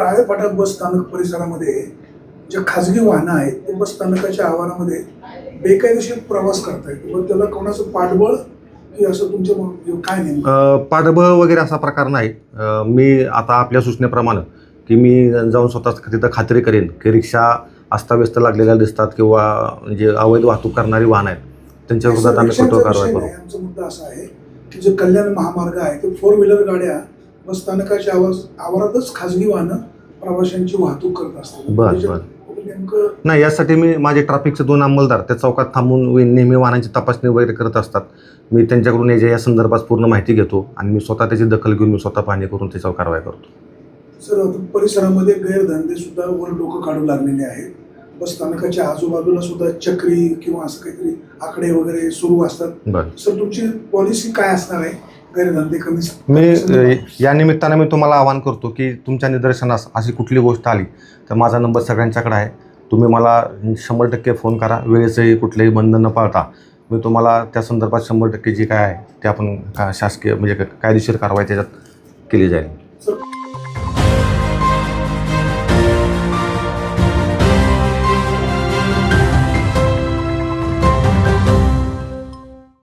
काळे फाटा बस स्थानक परिसरामध्ये जे खाजगी वाहनं आहेत ते बस स्थानकाच्या आवारामध्ये बेकायदेशीर प्रवास करतायत. व त्याला कोणाचं पाठबळ की असं काय अ, पाठबळ वगैरे असा प्रकार नाही. मी आता आपल्या सूचनेप्रमाणे की मी जाऊन स्वतः तिथं खात्री करेन की रिक्षा अस्ताव्यस्त लागलेल्या दिसतात किंवा जे अवैध वाहतूक करणारी वाहन आहेत त्यांच्या विरोधात आम्ही कठोर कारवाई करू. नाही. आमचा मुद्दा असा आहे की जे कल्याण महामार्ग आहे ते फोर व्हीलर गाड्या बस स्थानकाच्या आवाज आवारातच खाजगी वाहनं प्रवाशांची वाहतूक करत असतात. बर, त्याच्यात नेमकं नाही यासाठी मी माझे ट्रॅफिकचे दोन अंमलदार त्या चौकात थांबून वे- नेहमी वाहनांची तपासणी वगैरे करत असतात. मी त्यांच्याकडून याच्या या संदर्भात पूर्ण माहिती घेतो आणि मी स्वतः त्याची दखल घेऊन मी स्वतः पाहणी करून त्याच्यावर कारवाई करतो. सर आता परिसरामध्ये गैरधंदे सुद्धा वर लोक काढू लागलेले आहेत. बस स्थानकाच्या आजूबाजूला सुद्धा चक्री किंवा असं काहीतरी आकडे वगैरे सुरू असतात. बरं. सर तुमची पॉलिसी काय असणार आहे? गैरधंदे कमी मी अ, या निमित्तानं मी तुम्हाला आवाहन करतो की तुमच्या निदर्शनास अशी कुठली गोष्ट आली तर माझा नंबर सगळ्यांच्याकडे आहे. तुम्ही मला शंभर टक्के फोन करा वेळेचंही कुठलंही बंधन न पाळता. मी तुम्हाला त्या संदर्भात शंभर टक्के जे काय आहे ते आपण का- शासकीय म्हणजे कायदेशीर कारवाई त्याच्यात केली जाईल.